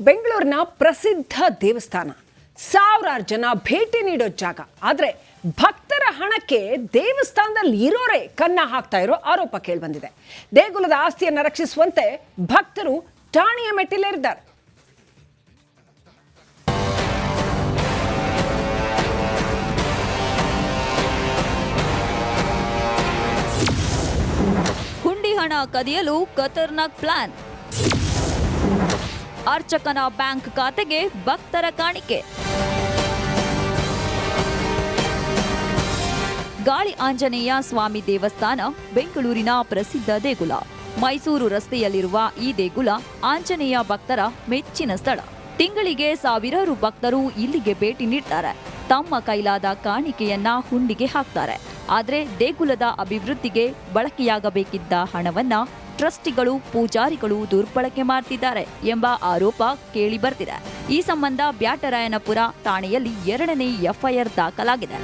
ಬೆಂಗಳೂರಿನ ಪ್ರಸಿದ್ಧ ದೇವಸ್ಥಾನ. ಸಾವಿರಾರು ಜನ ಭೇಟಿ ನೀಡೋ ಜಾಗ. ಆದರೆ ಭಕ್ತರ ಹಣಕ್ಕೆ ದೇವಸ್ಥಾನದಲ್ಲಿ ಇರೋರೇ ಕನ್ನ ಹಾಕ್ತಾ ಇರೋ ಆರೋಪ ಕೇಳಿಬಂದಿದೆ. ದೇಗುಲದ ಆಸ್ತಿಯನ್ನು ರಕ್ಷಿಸುವಂತೆ ಭಕ್ತರು ಠಾಣೆಯ ಮೆಟ್ಟಿಲೇರಿದ್ದಾರೆ. ಹುಂಡಿ ಹಣ ಕದಿಯಲು ಖತರ್ನಾಕ್ ಪ್ಲಾನ್. ಅರ್ಚಕನ ಬ್ಯಾಂಕ್ ಖಾತೆಗೆ ಭಕ್ತರ ಕಾಣಿಕೆ. ಗಾಳಿ ಆಂಜನೇಯ ಸ್ವಾಮಿ ದೇವಸ್ಥಾನ, ಬೆಂಗಳೂರಿನ ಪ್ರಸಿದ್ಧ ದೇಗುಲ. ಮೈಸೂರು ರಸ್ತೆಯಲ್ಲಿರುವ ಈ ದೇಗುಲ ಆಂಜನೇಯ ಭಕ್ತರ ಮೆಚ್ಚಿನ ಸ್ಥಳ. ತಿಂಗಳಿಗೆ ಸಾವಿರಾರು ಭಕ್ತರು ಇಲ್ಲಿಗೆ ಭೇಟಿ ನೀಡ್ತಾರೆ. ತಮ್ಮ ಕೈಲಾದ ಕಾಣಿಕೆಯನ್ನ ಹುಂಡಿಗೆ ಹಾಕ್ತಾರೆ. ಆದರೆ ದೇಗುಲದ ಅಭಿವೃದ್ಧಿಗೆ ಬಳಕೆಯಾಗಬೇಕಿದ್ದ ಹಣವನ್ನ ಟ್ರಸ್ಟಿಗಳು, ಪೂಜಾರಿಗಳು ದುರ್ಬಳಕೆ ಮಾಡ್ತಿದ್ದಾರೆ ಎಂಬ ಆರೋಪ ಕೇಳಿಬರ್ತಿದೆ ಈ ಸಂಬಂಧ ಬ್ಯಾಟರಾಯನಪುರ ಠಾಣೆಯಲ್ಲಿ ಎರಡನೇ ಎಫ್ಐಆರ್ ದಾಖಲಾಗಿದೆ.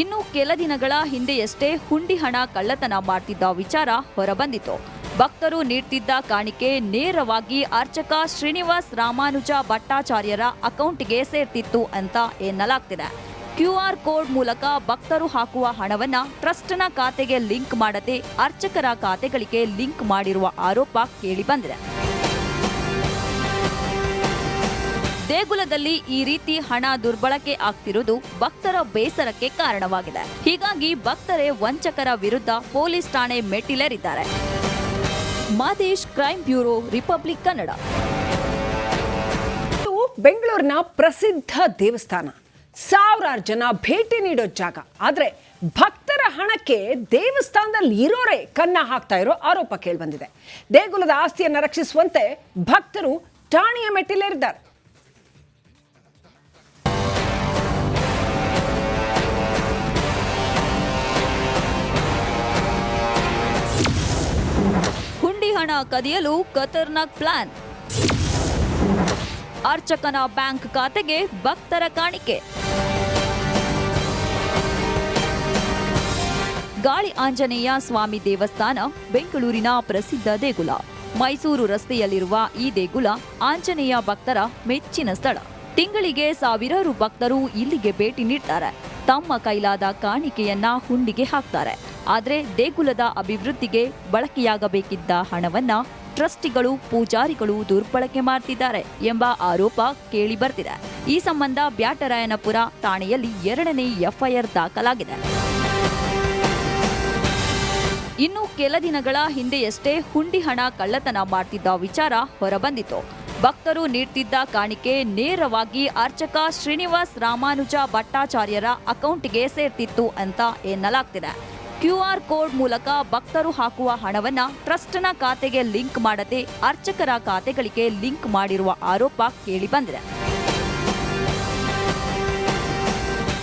ಇನ್ನು ಕೆಲ ದಿನಗಳ ಹಿಂದೆಯಷ್ಟೇ ಹುಂಡಿ ಹಣ ಕಳ್ಳತನ ಮಾಡ್ತಿದ್ದ ವಿಚಾರ ಹೊರಬಂದಿತು ಭಕ್ತರು ನೀಡ್ತಿದ್ದ ಕಾಣಿಕೆ ನೇರವಾಗಿ ಅರ್ಚಕ ಶ್ರೀನಿವಾಸ್ ರಾಮಾನುಜ ಭಟ್ಟಾಚಾರ್ಯರ ಅಕೌಂಟ್ಗೆ ಸೇರ್ತಿತ್ತು ಅಂತ ಎನ್ನಲಾಗ್ತಿದೆ. ಕ್ಯೂಆರ್ ಕೋಡ್ ಮೂಲಕ ಭಕ್ತರು ಹಾಕುವ ಹಣವನ್ನ ಟ್ರಸ್ಟ್ನ ಖಾತೆಗೆ ಲಿಂಕ್ ಮಾಡದೆ ಅರ್ಚಕರ ಖಾತೆಗಳಿಗೆ ಲಿಂಕ್ ಮಾಡಿರುವ ಆರೋಪ ಕೇಳಿಬಂದಿದೆ. ದೇಗುಲದಲ್ಲಿ ಈ ರೀತಿ ಹಣ ದುರ್ಬಳಕೆ ಆಗ್ತಿರುವುದು ಭಕ್ತರ ಬೇಸರಕ್ಕೆ ಕಾರಣವಾಗಿದೆ. ಹೀಗಾಗಿ ಭಕ್ತರೇ ವಂಚಕರ ವಿರುದ್ಧ ಪೊಲೀಸ್ ಠಾಣೆ ಮೆಟ್ಟಿಲೇರಿದ್ದಾರೆ. Madesh, crime bureau, Republic Kannada. ಬೆಂಗಳೂರಿನ ಪ್ರಸಿದ್ಧ ದೇವಸ್ಥಾನ. ಸಾವಿರಾರು ಜನ ಭೇಟಿ ನೀಡೋ ಜಾಗ. ಆದರೆ ಭಕ್ತರ ಹಣಕ್ಕೆ ದೇವಸ್ಥಾನದಲ್ಲಿ ಇರೋರೇ ಕನ್ನ ಹಾಕ್ತಾ ಇರೋ ಆರೋಪ ಕೇಳಿಬಂದಿದೆ. ದೇಗುಲದ ಆಸ್ತಿಯನ್ನು ರಕ್ಷಿಸುವಂತೆ ಭಕ್ತರು ಠಾಣೆಯ ಮೆಟ್ಟಿಲೇರಿದ್ದಾರೆ. ಹುಂಡಿ ಹಣ ಕದಿಯಲು ಖತರ್ನಾಕ್ ಪ್ಲಾನ್. ಅರ್ಚಕನ ಬ್ಯಾಂಕ್ ಖಾತೆಗೆ ಭಕ್ತರ ಕಾಣಿಕೆ. ಗಾಳಿ ಆಂಜನೇಯ ಸ್ವಾಮಿ ದೇವಸ್ಥಾನ, ಬೆಂಗಳೂರಿನ ಪ್ರಸಿದ್ಧ ದೇಗುಲ. ಮೈಸೂರು ರಸ್ತೆಯಲ್ಲಿರುವ ಈ ದೇಗುಲ ಆಂಜನೇಯ ಭಕ್ತರ ಮೆಚ್ಚಿನ ಸ್ಥಳ. ತಿಂಗಳಿಗೆ ಸಾವಿರಾರು ಭಕ್ತರು ಇಲ್ಲಿಗೆ ಭೇಟಿ ನೀಡ್ತಾರೆ. ತಮ್ಮ ಕೈಲಾದ ಕಾಣಿಕೆಯನ್ನ ಹುಂಡಿಗೆ ಹಾಕ್ತಾರೆ. ಆದರೆ ದೇಗುಲದ ಅಭಿವೃದ್ಧಿಗೆ ಬಳಕೆಯಾಗಬೇಕಿದ್ದ ಹಣವನ್ನ ಟ್ರಸ್ಟಿಗಳು, ಪೂಜಾರಿಗಳು ದುರ್ಬಳಕೆ ಮಾಡ್ತಿದ್ದಾರೆ ಎಂಬ ಆರೋಪ ಕೇಳಿಬರ್ತಿದೆ. ಈ ಸಂಬಂಧ ಬ್ಯಾಟರಾಯನಪುರ ಠಾಣೆಯಲ್ಲಿ ಎರಡನೇ ಎಫ್ಐಆರ್ ದಾಖಲಾಗಿದೆ. ಇನ್ನು ಕೆಲ ದಿನಗಳ ಹಿಂದೆಯಷ್ಟೇ ಹುಂಡಿ ಹಣ ಕಳ್ಳತನ ಮಾಡ್ತಿದ್ದ ವಿಚಾರ ಹೊರಬಂದಿತು ಭಕ್ತರು ನೀಡ್ತಿದ್ದ ಕಾಣಿಕೆ ನೇರವಾಗಿ ಅರ್ಚಕ ಶ್ರೀನಿವಾಸ್ ರಾಮಾನುಜ ಭಟ್ಟಾಚಾರ್ಯರ ಅಕೌಂಟ್ಗೆ ಸೇರ್ತಿತ್ತು ಅಂತ ಎನ್ನಲಾಗ್ತಿದೆ. ಕ್ಯೂಆರ್ ಕೋಡ್ ಮೂಲಕ ಭಕ್ತರು ಹಾಕುವ ಹಣವನ್ನ ಟ್ರಸ್ಟ್ನ ಖಾತೆಗೆ ಲಿಂಕ್ ಮಾಡದೆ ಅರ್ಚಕರ ಖಾತೆಗಳಿಗೆ ಲಿಂಕ್ ಮಾಡಿರುವ ಆರೋಪ ಕೇಳಿಬಂದಿದೆ.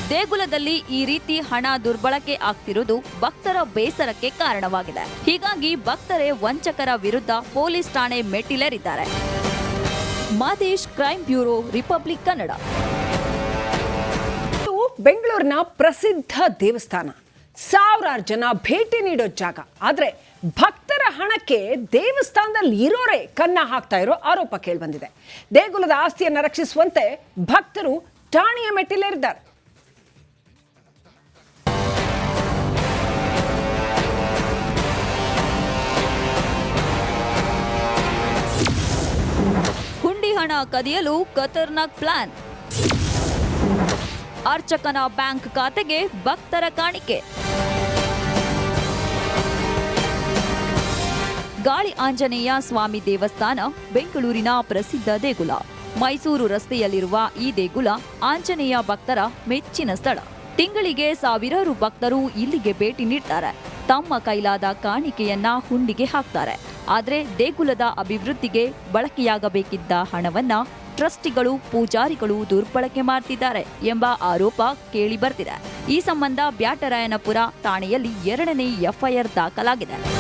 ದೇಗುಲದಲ್ಲಿ ಈ ರೀತಿ ಹಣ ದುರ್ಬಳಕೆ ಆಗ್ತಿರುವುದು ಭಕ್ತರ ಬೇಸರಕ್ಕೆ ಕಾರಣವಾಗಿದೆ. ಹೀಗಾಗಿ ಭಕ್ತರೇ ವಂಚಕರ ವಿರುದ್ಧ ಪೊಲೀಸ್ ಠಾಣೆ ಮೆಟ್ಟಿಲೇರಿದ್ದಾರೆ. Madesh crime bureau, Republic Kannada. ಬೆಂಗಳೂರಿನ ಪ್ರಸಿದ್ಧ ದೇವಸ್ಥಾನ. ಸಾವಿರಾರು ಜನ ಭೇಟಿ ನೀಡೋ ಜಾಗ. ಆದರೆ ಭಕ್ತರ ಹಣಕ್ಕೆ ದೇವಸ್ಥಾನದಲ್ಲಿ ಇರೋರೇ ಕನ್ನ ಹಾಕ್ತಾ ಇರೋ ಆರೋಪ ಕೇಳಿಬಂದಿದೆ. ದೇಗುಲದ ಆಸ್ತಿಯನ್ನು ರಕ್ಷಿಸುವಂತೆ ಭಕ್ತರು ಠಾಣೆಯ ಮೆಟ್ಟಿಲೇರಿದ್ದಾರೆ. ಹುಂಡಿ ಹಣ ಕದಿಯಲು ಖತರ್ನಾಕ್ ಪ್ಲಾನ್. ಅರ್ಚಕನ ಬ್ಯಾಂಕ್ ಖಾತೆಗೆ ಭಕ್ತರ ಕಾಣಿಕೆ. ಗಾಳಿ ಆಂಜನೇಯ ಸ್ವಾಮಿ ದೇವಸ್ಥಾನ, ಬೆಂಗಳೂರಿನ ಪ್ರಸಿದ್ಧ ದೇಗುಲ. ಮೈಸೂರು ರಸ್ತೆಯಲ್ಲಿರುವ ಈ ದೇಗುಲ ಆಂಜನೇಯ ಭಕ್ತರ ಮೆಚ್ಚಿನ ಸ್ಥಳ. ತಿಂಗಳಿಗೆ ಸಾವಿರಾರು ಭಕ್ತರು ಇಲ್ಲಿಗೆ ಭೇಟಿ ನೀಡ್ತಾರೆ. ತಮ್ಮ ಕೈಲಾದ ಕಾಣಿಕೆಯನ್ನ ಹುಂಡಿಗೆ ಹಾಕ್ತಾರೆ. ಆದರೆ ದೇಗುಲದ ಅಭಿವೃದ್ಧಿಗೆ ಬಳಕೆಯಾಗಬೇಕಿದ್ದ ಹಣವನ್ನ ಟ್ರಸ್ಟಿಗಳು, ಪೂಜಾರಿಗಳು ದುರ್ಬಳಕೆ ಮಾಡ್ತಿದ್ದಾರೆ ಎಂಬ ಆರೋಪ ಕೇಳಿ ಬರ್ತಿದೆ. ಈ ಸಂಬಂಧ ಬ್ಯಾಟರಾಯನಪುರ ಠಾಣೆಯಲ್ಲಿ ಎರಡನೇ ಎಫ್ಐಆರ್ ದಾಖಲಾಗಿದೆ.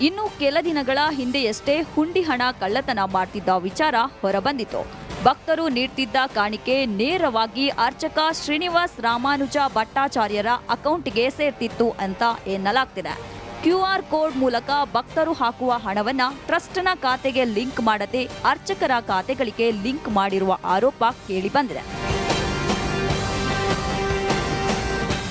ಇನ್ನು ಕೆಲ ದಿನಗಳ ಹಿಂದೆಯಷ್ಟೇ ಹುಂಡಿ ಹಣ ಕಳ್ಳತನ ಮಾಡ್ತಿದ್ದ ವಿಚಾರ ಹೊರಬಂದಿತು. ಭಕ್ತರು ನೀಡ್ತಿದ್ದ ಕಾಣಿಕೆ ನೇರವಾಗಿ ಅರ್ಚಕ ಶ್ರೀನಿವಾಸ್ ರಾಮಾನುಜ ಭಟ್ಟಾಚಾರ್ಯರ ಅಕೌಂಟ್ಗೆ ಸೇರ್ತಿತ್ತು ಅಂತ ಎನ್ನಲಾಗ್ತಿದೆ. ಕ್ಯೂಆರ್ ಕೋಡ್ ಮೂಲಕ ಭಕ್ತರು ಹಾಕುವ ಹಣವನ್ನ ಟ್ರಸ್ಟ್ನ ಖಾತೆಗೆ ಲಿಂಕ್ ಮಾಡದೆ ಅರ್ಚಕರ ಖಾತೆಗಳಿಗೆ ಲಿಂಕ್ ಮಾಡಿರುವ ಆರೋಪ ಕೇಳಿಬಂದಿದೆ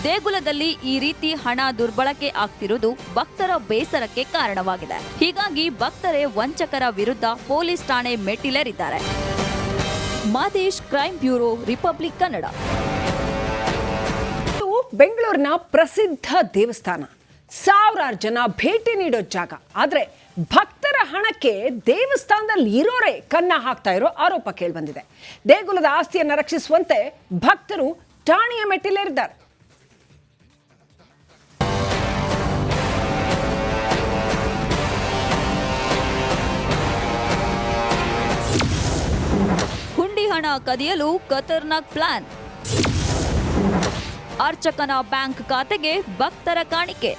ದೇಗುಲದಲ್ಲಿ ಈ ರೀತಿ ಹಣ ದುರ್ಬಳಕೆ ಆಗ್ತಿರುವುದು ಭಕ್ತರ ಬೇಸರಕ್ಕೆ ಕಾರಣವಾಗಿದೆ. ಹೀಗಾಗಿ ಭಕ್ತರೇ ವಂಚಕರ ವಿರುದ್ಧ ಪೊಲೀಸ್ ಠಾಣೆ ಮೆಟ್ಟಿಲೇರಿದ್ದಾರೆ. Madesh, crime bureau, Republic Kannada. ಬೆಂಗಳೂರಿನ ಪ್ರಸಿದ್ಧ ದೇವಸ್ಥಾನ. ಸಾವಿರಾರು ಜನ ಭೇಟಿ ನೀಡೋ ಜಾಗ. ಆದ್ರೆ ಭಕ್ತರ ಹಣಕ್ಕೆ ದೇವಸ್ಥಾನದಲ್ಲಿ ಇರೋರೇ ಕನ್ನ ಹಾಕ್ತಾ ಇರೋ ಆರೋಪ ಕೇಳಿಬಂದಿದೆ. ದೇಗುಲದ ಆಸ್ತಿಯನ್ನು ರಕ್ಷಿಸುವಂತೆ ಭಕ್ತರು ಠಾಣೆಯ ಮೆಟ್ಟಿಲೇರಿದ್ದಾರೆ. ಹಣ ಕದಿಯಲು ಖತರ್ನಾಕ್ ಪ್ಲಾನ್. ಅರ್ಚಕನ ಬ್ಯಾಂಕ್ ಖಾತೆಗೆ ಭಕ್ತರ ಕಾಣಿಕೆ.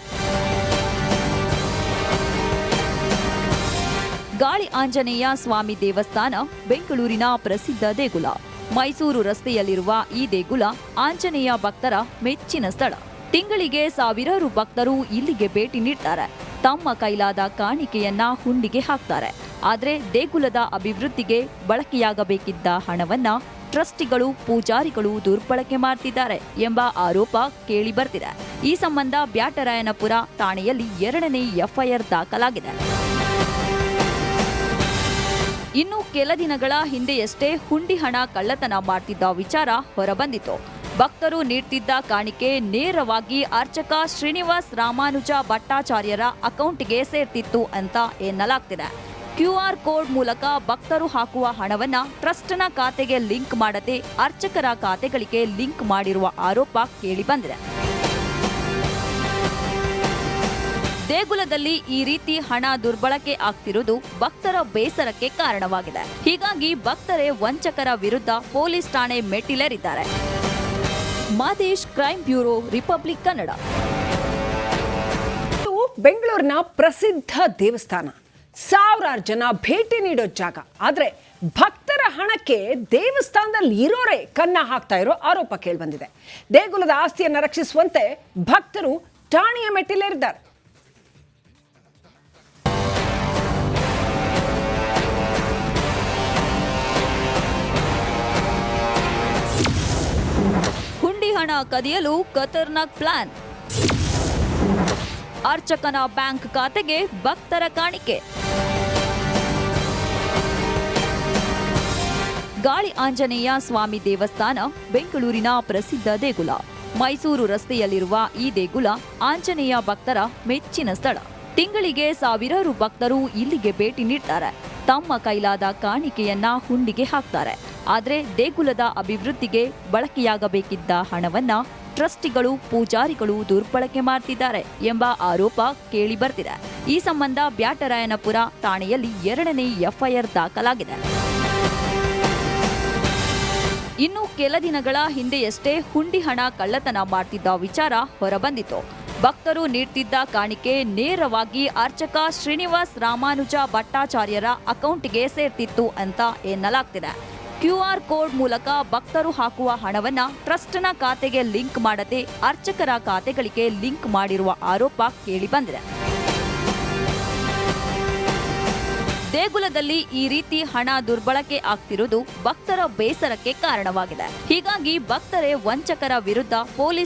ಗಾಳಿ ಆಂಜನೇಯ ಸ್ವಾಮಿ ದೇವಸ್ಥಾನ, ಬೆಂಗಳೂರಿನ ಪ್ರಸಿದ್ಧ ದೇಗುಲ. ಮೈಸೂರು ರಸ್ತೆಯಲ್ಲಿರುವ ಈ ದೇಗುಲ ಆಂಜನೇಯ ಭಕ್ತರ ಮೆಚ್ಚಿನ ಸ್ಥಳ. ತಿಂಗಳಿಗೆ ಸಾವಿರಾರು ಭಕ್ತರು ಇಲ್ಲಿಗೆ ಭೇಟಿ ನೀಡ್ತಾರೆ. ತಮ್ಮ ಕೈಲಾದ ಕಾಣಿಕೆಯನ್ನ ಹುಂಡಿಗೆ ಹಾಕ್ತಾರೆ. ಆದ್ರೆ ದೇಗುಲದ ಅಭಿವೃದ್ಧಿಗೆ ಬಳಕೆಯಾಗಬೇಕಿದ್ದ ಹಣವನ್ನ ಟ್ರಸ್ಟಿಗಳು, ಪೂಜಾರಿಗಳು ದುರ್ಬಳಕೆ ಮಾಡ್ತಿದ್ದಾರೆ ಎಂಬ ಆರೋಪ ಕೇಳಿಬರ್ತಿದೆ. ಈ ಸಂಬಂಧ ಬ್ಯಾಟರಾಯನಪುರ ಠಾಣೆಯಲ್ಲಿ ಎರಡನೇ ಎಫ್ಐಆರ್ ದಾಖಲಾಗಿದೆ. ಇನ್ನು ಕೆಲ ದಿನಗಳ ಹಿಂದೆಯಷ್ಟೇ ಹುಂಡಿ ಹಣ ಕಳ್ಳತನ ಮಾಡ್ತಿದ್ದ ವಿಚಾರ ಹೊರಬಂದಿತು ಭಕ್ತರು ನೀಡ್ತಿದ್ದ ಕಾಣಿಕೆ ನೇರವಾಗಿ ಅರ್ಚಕ ಶ್ರೀನಿವಾಸ್ ರಾಮಾನುಜ ಭಟ್ಟಾಚಾರ್ಯರ ಅಕೌಂಟ್ಗೆ ಸೇರ್ತಿತ್ತು ಅಂತ ಎನ್ನಲಾಗ್ತಿದೆ. ಕ್ಯೂಆರ್ ಕೋಡ್ ಮೂಲಕ ಭಕ್ತರು ಹಾಕುವ ಹಣವನ್ನ ಟ್ರಸ್ಟ್ನ ಖಾತೆಗೆ ಲಿಂಕ್ ಮಾಡದೆ ಅರ್ಚಕರ ಖಾತೆಗಳಿಗೆ ಲಿಂಕ್ ಮಾಡಿರುವ ಆರೋಪ ಕೇಳಿಬಂದಿದೆ. ದೇಗುಲದಲ್ಲಿ ಈ ರೀತಿ ಹಣ ದುರ್ಬಳಕೆ ಆಗ್ತಿರುವುದು ಭಕ್ತರ ಬೇಸರಕ್ಕೆ ಕಾರಣವಾಗಿದೆ. ಹೀಗಾಗಿ ಭಕ್ತರೇ ವಂಚಕರ ವಿರುದ್ಧ ಪೊಲೀಸ್ ಠಾಣೆ ಮೆಟ್ಟಿಲೇರಿದ್ದಾರೆ. Madesh, crime bureau, Republic Kannada. ಬೆಂಗಳೂರಿನ ಪ್ರಸಿದ್ಧ ದೇವಸ್ಥಾನ. ಸಾವಿರಾರು ಜನ ಭೇಟಿ ನೀಡೋ ಜಾಗ. ಆದರೆ ಭಕ್ತರ ಹಣಕ್ಕೆ ದೇವಸ್ಥಾನದಲ್ಲಿ ಇರೋರೇ ಕನ್ನ ಹಾಕ್ತಾ ಇರೋ ಆರೋಪ ಕೇಳಿಬಂದಿದೆ. ದೇಗುಲದ ಆಸ್ತಿಯನ್ನು ರಕ್ಷಿಸುವಂತೆ ಭಕ್ತರು ಠಾಣೆಯ ಮೆಟ್ಟಿಲೇರಿದ್ದಾರೆ. ಹುಂಡಿ ಹಣ ಕದಿಯಲು ಖತರ್ನಾಕ್ ಪ್ಲಾನ್. ಅರ್ಚಕನ ಬ್ಯಾಂಕ್ ಖಾತೆಗೆ ಭಕ್ತರ ಕಾಣಿಕೆ. ಗಾಳಿ ಆಂಜನೇಯ ಸ್ವಾಮಿ ದೇವಸ್ಥಾನ, ಬೆಂಗಳೂರಿನ ಪ್ರಸಿದ್ಧ ದೇಗುಲ. ಮೈಸೂರು ರಸ್ತೆಯಲ್ಲಿರುವ ಈ ದೇಗುಲ ಆಂಜನೇಯ ಭಕ್ತರ ಮೆಚ್ಚಿನ ಸ್ಥಳ. ತಿಂಗಳಿಗೆ ಸಾವಿರಾರು ಭಕ್ತರು ಇಲ್ಲಿಗೆ ಭೇಟಿ ನೀಡ್ತಾರೆ. ತಮ್ಮ ಕೈಲಾದ ಕಾಣಿಕೆಯನ್ನ ಹುಂಡಿಗೆ ಹಾಕ್ತಾರೆ. ಆದರೆ ದೇಗುಲದ ಅಭಿವೃದ್ಧಿಗೆ ಬಳಕೆಯಾಗಬೇಕಿದ್ದ ಹಣವನ್ನ ಟ್ರಸ್ಟಿಗಳು, ಪೂಜಾರಿಗಳು ದುರ್ಬಳಕೆ ಮಾಡ್ತಿದ್ದಾರೆ ಎಂಬ ಆರೋಪ ಕೇಳಿ ಬರ್ತಿದೆ ಈ ಸಂಬಂಧ ಬ್ಯಾಟರಾಯನಪುರ ಠಾಣೆಯಲ್ಲಿ ಎರಡನೇ ಎಫ್ಐಆರ್ ದಾಖಲಾಗಿದೆ. ಇನ್ನು ಕೆಲ ದಿನಗಳ ಹಿಂದೆಯಷ್ಟೇ ಹುಂಡಿ ಹಣ ಕಳ್ಳತನ ಮಾಡ್ತಿದ್ದ ವಿಚಾರ ಹೊರಬಂದಿತು ಭಕ್ತರು ನೀಡ್ತಿದ್ದ ಕಾಣಿಕೆ ನೇರವಾಗಿ ಅರ್ಚಕ ಶ್ರೀನಿವಾಸ್ ರಾಮಾನುಜ ಭಟ್ಟಾಚಾರ್ಯರ ಅಕೌಂಟ್ಗೆ ಸೇರ್ತಿತ್ತು ಅಂತ ಎನ್ನಲಾಗ್ತಿದೆ. ಕ್ಯೂಆರ್ ಕೋಡ್ ಮೂಲಕ ಭಕ್ತರು ಹಾಕುವ ಹಣವನ್ನ ಟ್ರಸ್ಟ್ನ ಖಾತೆಗೆ ಲಿಂಕ್ ಮಾಡದೆ ಅರ್ಚಕರ ಖಾತೆಗಳಿಗೆ ಲಿಂಕ್ ಮಾಡಿರುವ ಆರೋಪ ಕೇಳಿಬಂದಿದೆ ದೇಗುಲದಲ್ಲಿ ಈ ರೀತಿ ಹಣ ದುರ್ಬಳಕೆ ಆಗ್ತಿರುವುದು ಭಕ್ತರ ಬೇಸರಕ್ಕೆ ಕಾರಣವಾಗಿದೆ. ಹೀಗಾಗಿ ಭಕ್ತರೇ ವಂಚಕರ ವಿರುದ್ಧ ಪೊಲೀಸ್